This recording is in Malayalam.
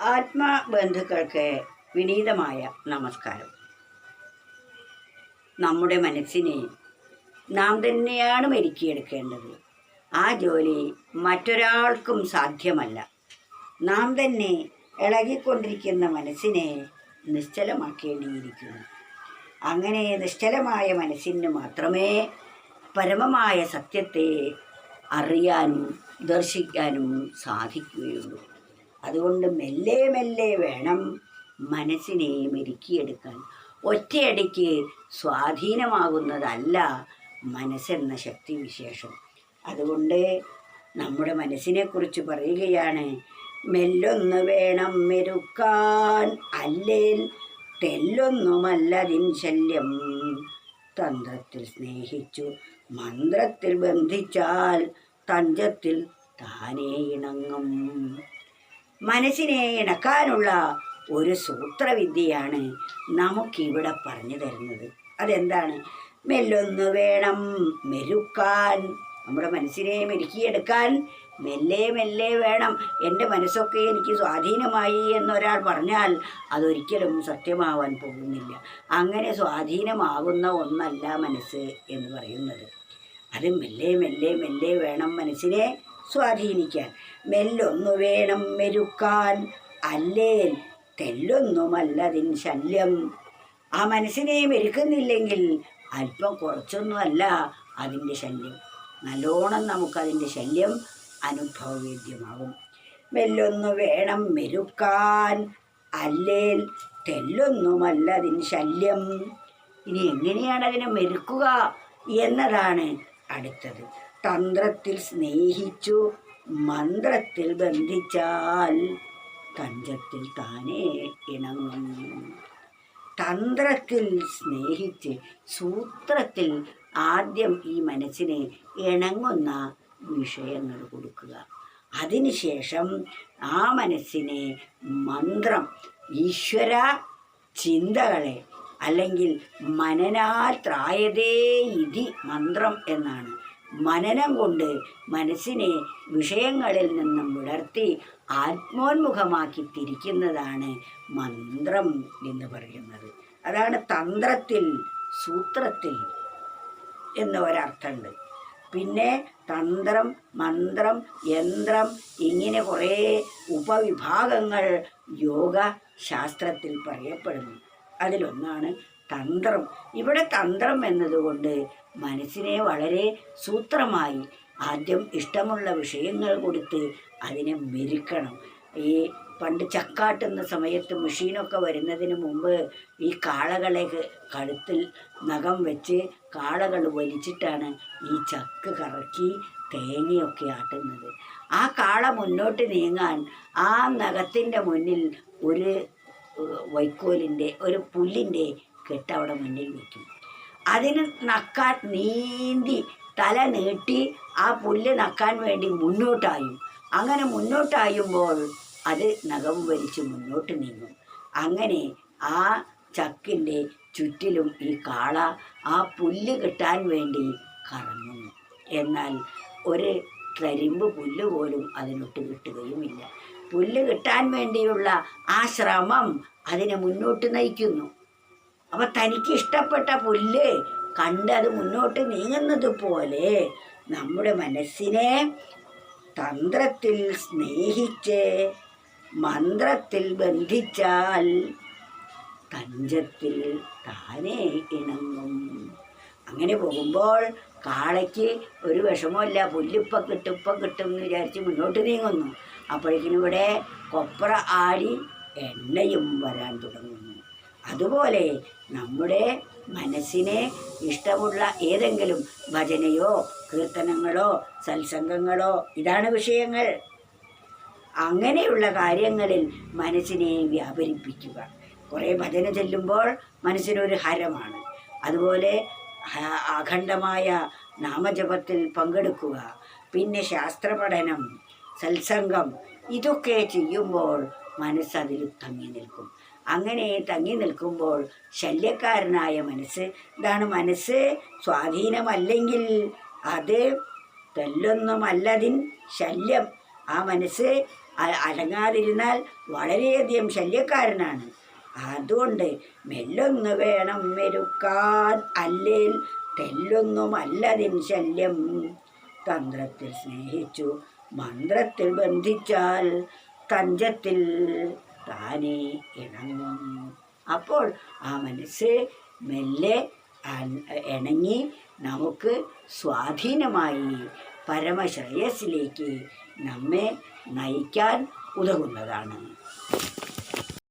ആത്മബന്ധുക്കൾക്ക് വിനീതമായ നമസ്കാരം. നമ്മുടെ മനസ്സിനെ നാം തന്നെയാണ് മെരുക്കിയെടുക്കേണ്ടത് ആ ജോലി മറ്റൊരാൾക്കും സാധ്യമല്ല. നാം തന്നെ ഇളകിക്കൊണ്ടിരിക്കുന്ന മനസ്സിനെ നിശ്ചലമാക്കേണ്ടിയിരിക്കുന്നു. അങ്ങനെ നിശ്ചലമായ മനസ്സിന് മാത്രമേ പരമമായ സത്യത്തെ അറിയാനും ദർശിക്കാനും സാധിക്കുകയുള്ളൂ. അതുകൊണ്ട് മെല്ലെ മെല്ലെ വേണം മനസ്സിനെ മെരുക്കിയെടുക്കാൻ. ഒറ്റയടിക്ക് സ്വാധീനമാകുന്നതല്ല മനസ്സെന്ന ശക്തി വിശേഷം അതുകൊണ്ട് നമ്മുടെ മനസ്സിനെക്കുറിച്ച് പറയുകയാണ് മെല്ലൊന്ന് വേണം മെരുക്കാൻ അല്ലേൽ തെല്ലൊന്നുമല്ലതിൻ ശല്യം. തന്ത്രത്തിൽ സ്നേഹിച്ചു മന്ത്രത്തിൽ ബന്ധിച്ചാൽ തഞ്ചത്തിൽ താനേ ഇണങ്ങും. മനസ്സിനെ ഇണക്കാനുള്ള ഒരു സൂത്രവിദ്യയാണ് നമുക്കിവിടെ പറഞ്ഞു തരുന്നത്. അതെന്താണ്? മെല്ലൊന്ന് വേണം മെരുക്കാൻ. നമ്മുടെ മനസ്സിനെ മെരുക്കിയെടുക്കാൻ മെല്ലെ മെല്ലെ വേണം. എന്റെ മനസ്സൊക്കെ എനിക്ക് സ്വാധീനമായി എന്നൊരാൾ പറഞ്ഞാൽ അതൊരിക്കലും സത്യമാവാൻ പോകുന്നില്ല. അങ്ങനെ സ്വാധീനമാകുന്ന ഒന്നല്ല മനസ്സ് എന്ന് പറയുന്നത്. അത് മെല്ലെ മെല്ലെ മെല്ലെ വേണം മനസ്സിനെ സ്വാധീനിക്കാൻ. മെല്ലൊന്നു വേണം മെരുക്കാൻ. അല്ലേൽ തെല്ലൊന്നുമല്ലതിൻ ശല്യം. ആ മനസ്സിനെ മെരുക്കുന്നില്ലെങ്കിൽ അല്പം കുറച്ചൊന്നുമല്ല അതിന്റെ ശല്യം. നല്ലോണം നമുക്കതിന്റെ ശല്യം അനുഭവവേദ്യമാകും. മെല്ലൊന്നു വേണം മെരുക്കാൻ. അല്ലേൽ തെല്ലൊന്നുമല്ലതിൻ ശല്യം. ഇനി എങ്ങനെയാണ് അതിനെ മെരുക്കുക എന്നതാണ് അടുത്തത്. തന്ത്രത്തിൽ സ്നേഹിച്ചു മന്ത്രത്തിൽ ബന്ധിച്ചാൽ തഞ്ചത്തിൽ താനേ ഇണങ്ങും. തന്ത്രത്തിൽ സ്നേഹിച്ച് സൂത്രത്തിൽ ആദ്യം ഈ മനസ്സിനെ ഇണങ്ങുന്ന വിഷയങ്ങൾ കൊടുക്കുക. അതിനുശേഷം ആ മനസ്സിനെ മന്ത്രം ഈശ്വര ചിന്തകളെ അല്ലെങ്കിൽ മനനാൽ ത്രായതേ ഇതി മന്ത്രം എന്നാണ്. മനനം കൊണ്ട് മനസ്സിനെ വിഷയങ്ങളിൽ നിന്നും വിടർത്തി ആത്മോന്മുഖമാക്കി തിരിക്കുന്നതാണ് മന്ത്രം എന്ന് പറയുന്നത്. അതാണ് തന്ത്രത്തിൽ സൂത്രത്തിൽ എന്ന ഒരർത്ഥമുണ്ട്. പിന്നെ തന്ത്രം മന്ത്രം യന്ത്രം ഇങ്ങനെ കുറേ ഉപവിഭാഗങ്ങൾ യോഗ ശാസ്ത്രത്തിൽ പറയപ്പെടുന്നു. അതിലൊന്നാണ് തന്ത്രം. ഇവിടെ തന്ത്രം എന്നതുകൊണ്ട് മനസ്സിനെ വളരെ സൂത്രമായി ആദ്യം ഇഷ്ടമുള്ള വിഷയങ്ങൾ കൊടുത്ത് അതിനെ മെരുക്കണം. ഈ പണ്ട് ചക്കാട്ടുന്ന സമയത്ത് മെഷീനൊക്കെ വരുന്നതിന് മുമ്പ് ഈ കാളകളെ കഴുത്തിൽ നഖം വെച്ച് കാളകൾ വലിച്ചിട്ടാണ് ഈ ചക്ക് കറക്കി തേങ്ങയൊക്കെ ആട്ടുന്നത്. ആ കാള മുന്നോട്ട് നീങ്ങാൻ ആ നഖത്തിന്റെ മുന്നിൽ ഒരു വൈക്കോലിന്റെ ഒരു പുല്ലിന്റെ കെട്ട് അവിടെ മുന്നിൽ വയ്ക്കും അതിന് നക്കാൻ നീന്തി തല നീട്ടി ആ പുല്ല് നക്കാൻ വേണ്ടി മുന്നോട്ടായും. അങ്ങനെ മുന്നോട്ടായുമ്പോൾ അത് നഖം വലിച്ച് മുന്നോട്ട് നീങ്ങും. അങ്ങനെ ആ ചക്കിന്റെ ചുറ്റിലും ഈ കാള ആ പുല്ല് കിട്ടാൻ വേണ്ടി കറങ്ങുന്നു. എന്നാൽ ഒരു തരിമ്പ് പുല്ല് പോലും അതിനൊട്ട് കിട്ടുകയുമില്ല. പുല്ല് കിട്ടാൻ വേണ്ടിയുള്ള ആ ശ്രമം അതിനെ മുന്നോട്ട് നയിക്കുന്നു. അപ്പൊ തനിക്ക് ഇഷ്ടപ്പെട്ട പുല്ല് കണ്ട് അത് മുന്നോട്ട് നീങ്ങുന്നത് പോലെ നമ്മുടെ മനസ്സിനെ തന്ത്രത്തിൽ സ്നേഹിച്ച് മന്ത്രത്തിൽ ബന്ധിച്ചാൽ തഞ്ചത്തിൽ താനേ ഇണങ്ങും. അങ്ങനെ പോകുമ്പോൾ കാളയ്ക്ക് ഒരു വിഷമമില്ല പുല്ലിപ്പം കിട്ടും ഇപ്പം കിട്ടും എന്ന് വിചാരിച്ച് മുന്നോട്ട് നീങ്ങുന്നു. അപ്പോഴേക്കിനും ഇവിടെ കൊപ്ര ആടി എണ്ണയും വരാൻ തുടങ്ങുന്നു. അതുപോലെ നമ്മുടെ മനസ്സിനെ ഇഷ്ടമുള്ള ഏതെങ്കിലും ഭജനയോ കീർത്തനങ്ങളോ സത്സംഗങ്ങളോ ഇതാണ് വിഷയങ്ങൾ. അങ്ങനെയുള്ള കാര്യങ്ങളിൽ മനസ്സിനെ വ്യാപരിപ്പിക്കുക. കുറേ ഭജന ചെല്ലുമ്പോൾ മനസ്സിനൊരു ഹരമാണ്. അതുപോലെ അഖണ്ഡമായ നാമജപത്തിൽ പങ്കെടുക്കുക. പിന്നെ ശാസ്ത്രപഠനം സത്സംഗം ഇതൊക്കെ ചെയ്യുമ്പോൾ മനസ്സതിൽ തങ്ങി നിൽക്കും. അങ്ങനെ തങ്ങി നിൽക്കുമ്പോൾ ശല്യക്കാരനായ മനസ്സ് ഇതാണ് മനസ്സ് സ്വാധീനമല്ലെങ്കിൽ അത് തെല്ലൊന്നുമല്ലതിൻ ശല്യം. ആ മനസ്സ് അടങ്ങാതിരുന്നാൽ വളരെയധികം ശല്യക്കാരനാണ്. അതുകൊണ്ട് മെല്ലൊന്ന് വേണം മെരുക്കാൻ അല്ലേൽ തെല്ലൊന്നുമല്ലതിൻ ശല്യം. തന്ത്രത്തിൽ സ്നേഹിച്ചു മന്ത്രത്തിൽ ബന്ധിച്ചാൽ തഞ്ചത്തിൽ താനേ ഇണങ്ങും. അപ്പോൾ ആ മനസ്സ് മെല്ലെ ഇണങ്ങി നമുക്ക് സ്വാധീനമായി പരമശ്രേയസിലേക്ക് നമ്മെ നയിക്കാൻ ഉതകുന്നതാണ്.